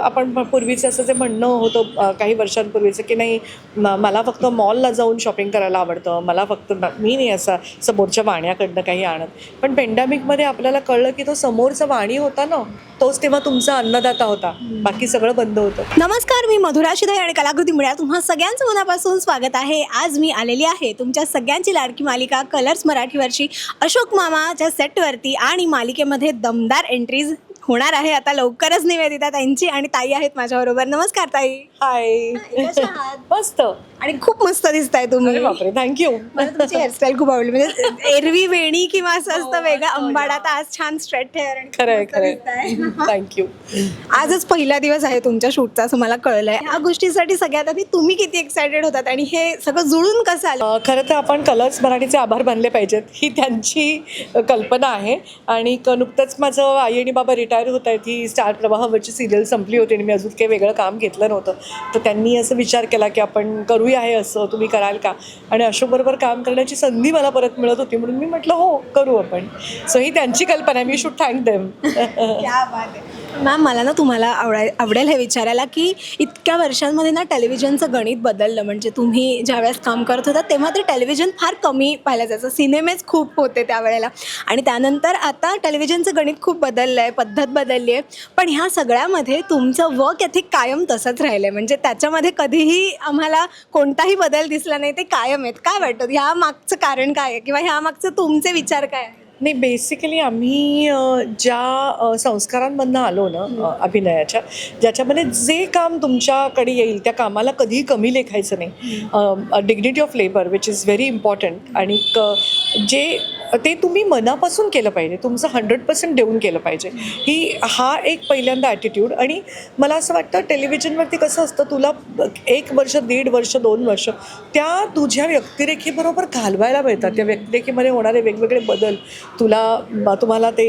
आपण पूर्वीचं असं जे म्हणणं होतं काही वर्षांपूर्वीचं की नाही म- मला फक्त मॉलला जाऊन शॉपिंग करायला आवडतं मला फक्त मी नाही असा समोरच्या वाण्याकडनं काही आणत. पण पेंडॅमिकमध्ये आपल्याला कळलं की तो समोरचा वाणी होता ना तोच तेव्हा तुमचा अन्नदाता होता. बाकी सगळं बंद होतं. नमस्कार मी मधुरा शिदे आणि कलाकृती मिळा तुम्हा सगळ्यांचं मनापासून स्वागत आहे. आज मी आलेली आहे तुमच्या सगळ्यांची लाडकी मालिका कलर्स मराठीवरची. अशोक मामाच्या सेटवरती आणि मालिकेमध्ये दमदार एंट्रीज होणार आहे. आता लवकरच निवेदिता ताईंची आणि ताई आहेत माझ्याबरोबर. नमस्कार ताई. हाय. कशा आहात? मस्त. आणि खूप मस्त दिसताय तुम्ही. अरे बापरे थँक्यू मला तुमची हेअरस्टाईल खूप आवडली. म्हणजे एरवी वेणी किंवा असं असतं वेगळं. अंबाडा तर आज छान स्ट्रेट हेअर आणि खूप खरंय मस्त खरंय. दिसताय. थँक्यू आजच पहिला दिवस आहे तुमच्या शूटचा असं मला कळलंय. ह्या गोष्टीसाठी सगळ्यात आधी तुम्ही किती एक्सायटेड होतात आणि हे सगळं जुळून कसं आलं? अ, खरं तर आपण कलर्स मराठीचे आभार मानले पाहिजेत ही त्यांची कल्पना आहे. आणि क- नुकतंच माझं आई आणि बाबा रिटायर रिटायर होत आहेत ही स्टार प्रवाहावरची सिरियल संपली होती आणि मी अजून काही वेगळं काम घेतलं नव्हतं. तर त्यांनी असं विचार केला की आपण करूया हे असं तुम्ही कराल का? आणि अशोकबरोबर काम करण्याची संधी मला परत मिळत होती म्हणून मी म्हटलं हो करू आपण. सो ही त्यांची कल्पना आहे. मी शूड थँक देम मॅम मला ना तुम्हाला आवडाय आवडेल हे विचारायला की इतक्या वर्षांमध्ये ना टेलिव्हिजनचं गणित बदललं. म्हणजे तुम्ही ज्यावेळेस काम करत होता तेव्हा ते टेलिव्हिजन फार कमी पाहिलं जायचं. सिनेमेच खूप होते त्यावेळेला. आणि त्यानंतर आता टेलिव्हिजनचं गणित खूप बदललं आहे पद्धत बदलली आहे पण ह्या सगळ्यामध्ये तुमचं वर्क एथिक कायम तसंच राहिलं आहे म्हणजे त्याच्यामध्ये कधीही आम्हाला कोणताही बदल दिसला नाही ते कायम आहेत. काय वाटतं? ह्या मागचं कारण काय आहे? किंवा ह्या मागचं तुमचे विचार काय आहे नाही बेसिकली आम्ही ज्या संस्कारांमधनं आलो ना अभिनयाच्या ज्याच्यामध्ये जे काम तुमच्याकडे येईल त्या कामाला कधीही कमी लेखायचं नाही. Dignity of labour which is very important आणि क जे ते तुम्ही मनापासून केलं पाहिजे. तुमचं हंड्रेड पर्सेंट देऊन केलं पाहिजे. ही हा एक पहिल्यांदा ॲटिट्यूड आणि मला असं वाटतं टेलिव्हिजनवरती कसं असतं तुला एक वर्ष दीड वर्ष दोन वर्ष त्या तुझ्या व्यक्तिरेखेबरोबर घालवायला मिळतात. त्या व्यक्तिरेखेमध्ये होणारे वेगवेगळे बदल तुला तुम्हाला ते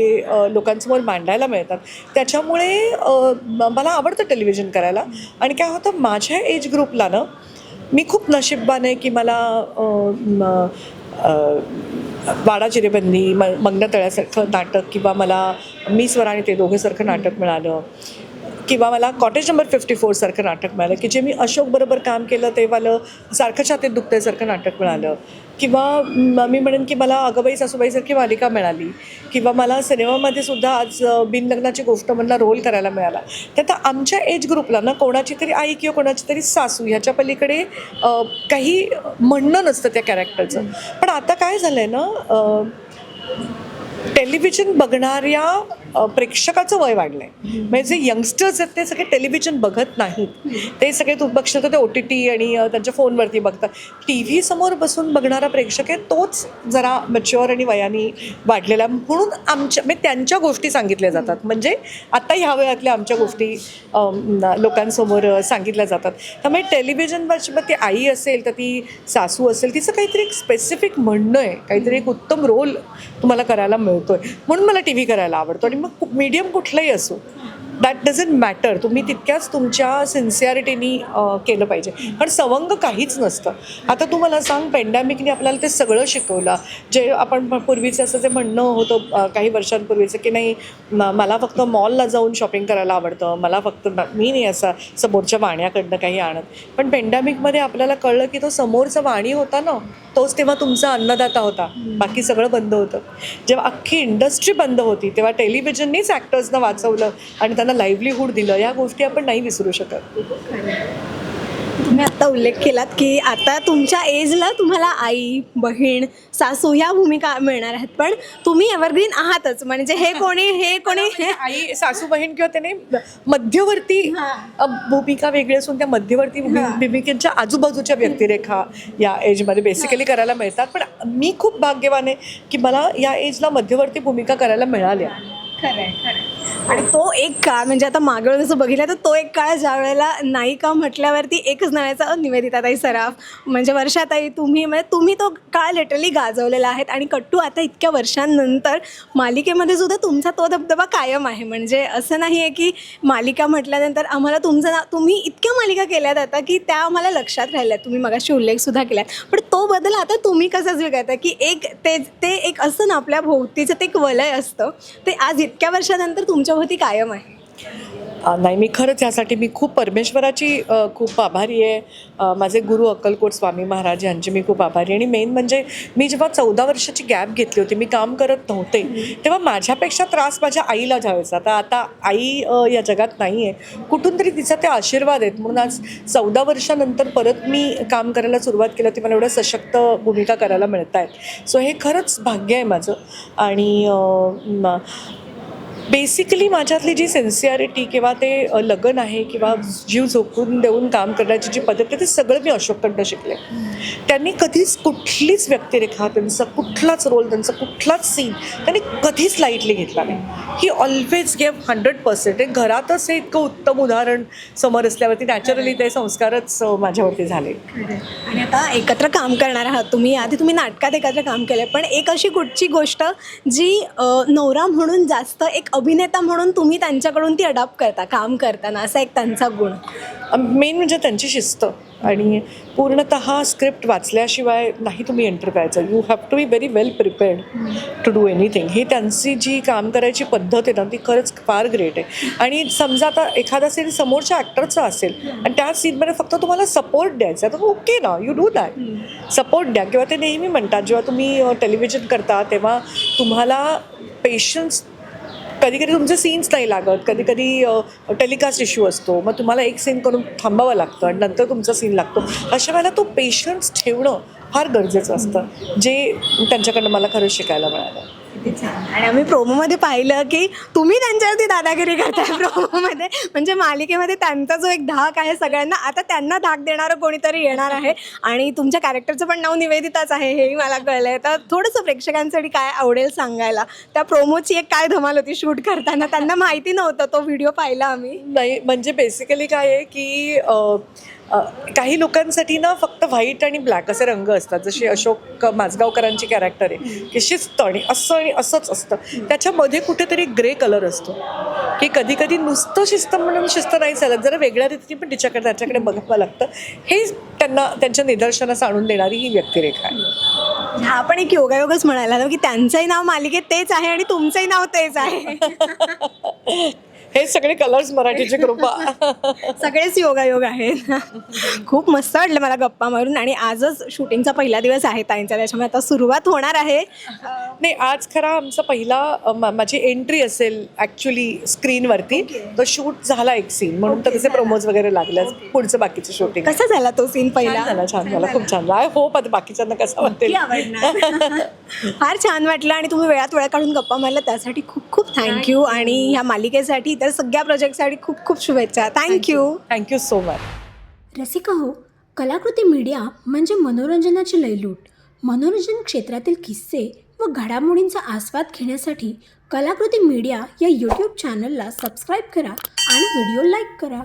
लोकांसमोर मांडायला मिळतात. त्याच्यामुळे मला आवडतं टेलिव्हिजन करायला. आणि काय होतं माझ्या एज ग्रुपला ना मी खूप नशीबवान आहे की मला वाडा चिरेबंदी म मंगना तळ्यासारखं नाटक किंवा मला मी स्वराने ते दोघेसारखं नाटक मिळालं. किंवा मला कॉटेज नंबर फिफ्टी फोरसारखं नाटक मिळालं. की जे मी अशोकबरोबर काम केलं तेवालं सारखं छातीत दुखतेसारखं नाटक मिळालं. किंवा मी म्हणेन की मला अगबाई सासूबाईसारखी मालिका मिळाली. किंवा मला सिनेमामध्ये सुद्धा आज बिनलग्नाची गोष्ट म्हणला रोल करायला मिळाला. तर आता आमच्या एज ग्रुपला ना कोणाची तरी आई किंवा कोणाची तरी सासू ह्याच्या पलीकडे काही म्हणणं नसतं त्या कॅरेक्टरचं पण आता काय झालं आहे ना टेलिव्हिजन बघणाऱ्या प्रेक्षकाचं वय वाढलं आहे म्हणजे जे यंगस्टर्स आहेत ते सगळे टेलिव्हिजन बघत नाहीत. ते सगळे तू बघशील तर ते ओ टी टी आणि त्यांच्या फोनवरती बघतात. टी व्ही समोर बसून बघणारा प्रेक्षक आहे तोच जरा मच्युअर आणि वयाने वाढलेला. म्हणून आमच्या म्हणजे त्यांच्या गोष्टी सांगितल्या जातात. म्हणजे आत्ता ह्या वयातल्या आमच्या गोष्टी लोकांसमोर सांगितल्या जातात. त्यामुळे टेलिव्हिजनवरची मग ती आई असेल तर ती सासू असेल तिचं काहीतरी एक स्पेसिफिक म्हणणं आहे. काहीतरी एक उत्तम रोल तुम्हाला करायला मिळतोय. म्हणून मला टी व्ही करायला आवडतो. आणि मग मीडियम कुठलंही असो. दॅट डझंट मॅटर तुम्ही तितक्याच तुमच्या सिन्सिअरिटीनी केलं पाहिजे. कारण सवंग काहीच नसतं. आता तू मला सांग पेंडॅमिकने आपल्याला ते सगळं शिकवलं. जे आपण पूर्वीचं असं जे म्हणणं होतं काही वर्षांपूर्वीचं की नाही मला फक्त मॉलला जाऊन शॉपिंग करायला आवडतं. मला फक्त मी नाही असा समोरच्या वाण्याकडनं काही आणत. पण पेंडॅमिकमध्ये आपल्याला कळलं की तो समोरचा वाणी होता ना तोच तेव्हा तुमचा अन्नदाता होता. बाकी सगळं बंद होतं. जेव्हा अख्खी इंडस्ट्री बंद होती तेव्हा टेलिव्हिजननीच ॲक्टर्सना वाचवलं आणि त्यांना लाईव्हलीहूड दिलं या गोष्टी आपण नाही विसरू शकत. तुम्ही आता उल्लेख केलात की आता तुमच्या एजला तुम्हाला आई बहीण सासू ह्या भूमिका मिळणार आहेत. पण तुम्ही एव्हरग्रीन आहातच. म्हणजे हे कोणी हे कोणी? हे आई सासू बहीण किंवा त्याने मध्यवर्ती अ, भूमिका वेगळी असून त्या मध्यवर्ती भूमि- भूमिकेच्या आजूबाजूच्या व्यक्तिरेखा या एजमध्ये बेसिकली करायला मिळतात. पण मी खूप भाग्यवान आहे की मला या एजला मध्यवर्ती भूमिका करायला मिळाल्या. आणि तो एक काळ म्हणजे आता मागं जसं बघितलं तर तो एक काळ ज्या वेळेला नायिका म्हटल्यावरती एकच नावाचा निवेदिताताई सराफ म्हणजे वर्षाताई तुम्ही म्हणजे तुम्ही तो काळ लिटरली गाजवलेला आहेत आणि कट्टू आता इतक्या वर्षांनंतर मालिकेमध्ये सुद्धा तुमचा तो धबधबा कायम आहे. म्हणजे असं नाही आहे की मालिका म्हटल्यानंतर आम्हाला तुमचं ना तुम्ही इतक्या मालिका केल्यात आता की त्या आम्हाला लक्षात राहिल्यात. तुम्ही मगाशी उल्लेखसुद्धा केलात. पण तो बदल आता तुम्ही कसा स्वीकारता की एक ते ते एक असं ना आपल्या भोवतीचं ते एक वलय असतं. ते आज इतक्या वर्षानंतर तुमच्या भोवती कायम आहे? नाही मी खरंच यासाठी मी खूप परमेश्वराची खूप आभारी आहे. माझे गुरु अक्कलकोट स्वामी महाराज यांचे मी खूप आभारी आहे. आणि मेन म्हणजे मी जेव्हा चौदा वर्षाची गॅप घेतली होती मी काम करत नव्हते तेव्हा माझ्यापेक्षा त्रास माझ्या आईला ज्यावेळेस आता आता आई या जगात नाही आहे कुठून तरी तिचा ते आशीर्वाद आहेत. म्हणून आज चौदा वर्षानंतर परत मी काम करायला सुरुवात केली होती. मला एवढ्या सशक्त भूमिका करायला मिळत आहेत सो हे खरंच भाग्य आहे माझं. आणि बेसिकली माझ्यातली जी सिन्सिअरिटी किंवा ते लगन आहे किंवा जीव झोकून देऊन काम करण्याची जी पद्धत आहे ते सगळं मी अशोककडनं शिकले. त्यांनी कधीच कुठलीच व्यक्तिरेखा त्यांचा कुठलाच रोल त्यांचा कुठलाच सीन त्यांनी कधीच लाईटली घेतला नाही. He always gave hundred percent घरातच हे इतकं उत्तम उदाहरण समोर असल्यावरती नॅचरली ते संस्कारच माझ्यावरती झाले. आणि आता एकत्र काम करणार आहात तुम्ही. आधी तुम्ही नाटकात एकत्र काम केलं पण एक अशी कुठची गोष्ट जी नवरा म्हणून जास्त एक अभिनेता म्हणून तुम्ही त्यांच्याकडून ती अडॉप्ट करता काम करताना असा एक त्यांचा गुण. मेन म्हणजे त्यांची शिस्त. आणि पूर्णत स्क्रिप्ट वाचल्याशिवाय नाही तुम्ही एंटर करायचं. You have to be very well prepared to do anything ही त्यांची जी काम करायची पद्धत आहे ना ती खरंच फार ग्रेट आहे. आणि समजा आता एखादा सीन समोरच्या ॲक्टरचा असेल आणि त्या सीनमध्ये फक्त तुम्हाला सपोर्ट द्यायचा आहे तर ओके ना यू डू दॅट सपोर्ट द्या. किंवा ते नेहमी म्हणतात जेव्हा तुम्ही टेलिव्हिजन करता तेव्हा तुम्हाला पेशन्स कधी कधी तुमचे सीन्स नाही लागत. कधी कधी टेलिकास्ट इश्यू असतो. मग तुम्हाला एक सीन करून थांबावं लागतं आणि नंतर तुमचा सीन लागतो. अशा वेळेला तो पेशन्स ठेवणं फार गरजेचं असतं. जे त्यांच्याकडनं मला खरंच शिकायला मिळालं. आणि आम्ही प्रोमोमध्ये पाहिलं की तुम्ही त्यांच्यावरती दादागिरी करताय प्रोमोमध्ये. म्हणजे मालिकेमध्ये त्यांचा जो एक धाक आहे सगळ्यांना आता त्यांना धाक देणारं कोणीतरी येणार आहे. आणि तुमच्या कॅरेक्टरचं पण नाव निवेदिताच आहे हेही मला कळलं आहे तर थोडंसं प्रेक्षकांसाठी काय आवडेल सांगायला? त्या प्रोमोची एक काय धमाल होती शूट करताना? त्यांना माहिती नव्हतं तो व्हिडिओ पाहिला आम्ही. नाही म्हणजे बेसिकली काय आहे की काही लोकांसाठी ना फक्त व्हाईट आणि ब्लॅक असे रंग असतात. जशी अशोक माझगावकरांची कॅरेक्टर आहे की शिस्त आणि असं आणि असंच असतं. त्याच्यामध्ये कुठेतरी ग्रे कलर असतो. की कधी कधी नुसतं शिस्त म्हणून शिस्त नाही चालत. जरा वेगळ्या रीतीने पण तिच्याकडे त्याच्याकडे बघावं लागतं. हे त्यांना त्यांच्या निदर्शनास आणून देणारी ही व्यक्तिरेखा आहे. हा पण एक योगायोगच म्हणायला की त्यांचंही नाव मालिकेत तेच आहे आणि तुमचंही नाव तेच आहे. हे सगळे कलर्स मराठीची कृपा. सगळेच योगायोग आहेत. खूप मस्त वाटलं मला गप्पा मारून आणि आजच शूटिंगचा पहिला दिवस आहे ताईंचा त्याच्यामुळे आता सुरुवात होणार आहे. नाही आज खरा आमचा पहिला मा- माझी एंट्री असेल ॲक्च्युली स्क्रीनवरती तो शूट झाला एक सीन म्हणून तर त्याचे प्रोमोज वगैरे लागल्या पुढचं बाकीचं शूटिंग कसा झाला तो सीन पहिला? झाला छान झाला खूप छान झाला. आय होप आता बाकीच्यांना कसं वाटेल. आवडणार. फार छान वाटलं आणि तुम्ही वेळात वेळा काढून गप्पा मारला त्यासाठी खूप खूप थँक्यू आणि ह्या मालिकेसाठी इतर सगळ्या प्रोजेक्टसाठी खूप खूप शुभेच्छा. Thank you thank you so much Rasika हो कलाकृती मीडिया म्हणजे मनोरंजनाची लयलूट. मनोरंजन क्षेत्रातील किस्से व घडामोडींचा आस्वाद घेण्यासाठी कलाकृती मीडिया या यूट्यूब चॅनलला सबस्क्राईब करा आणि व्हिडिओ लाईक करा.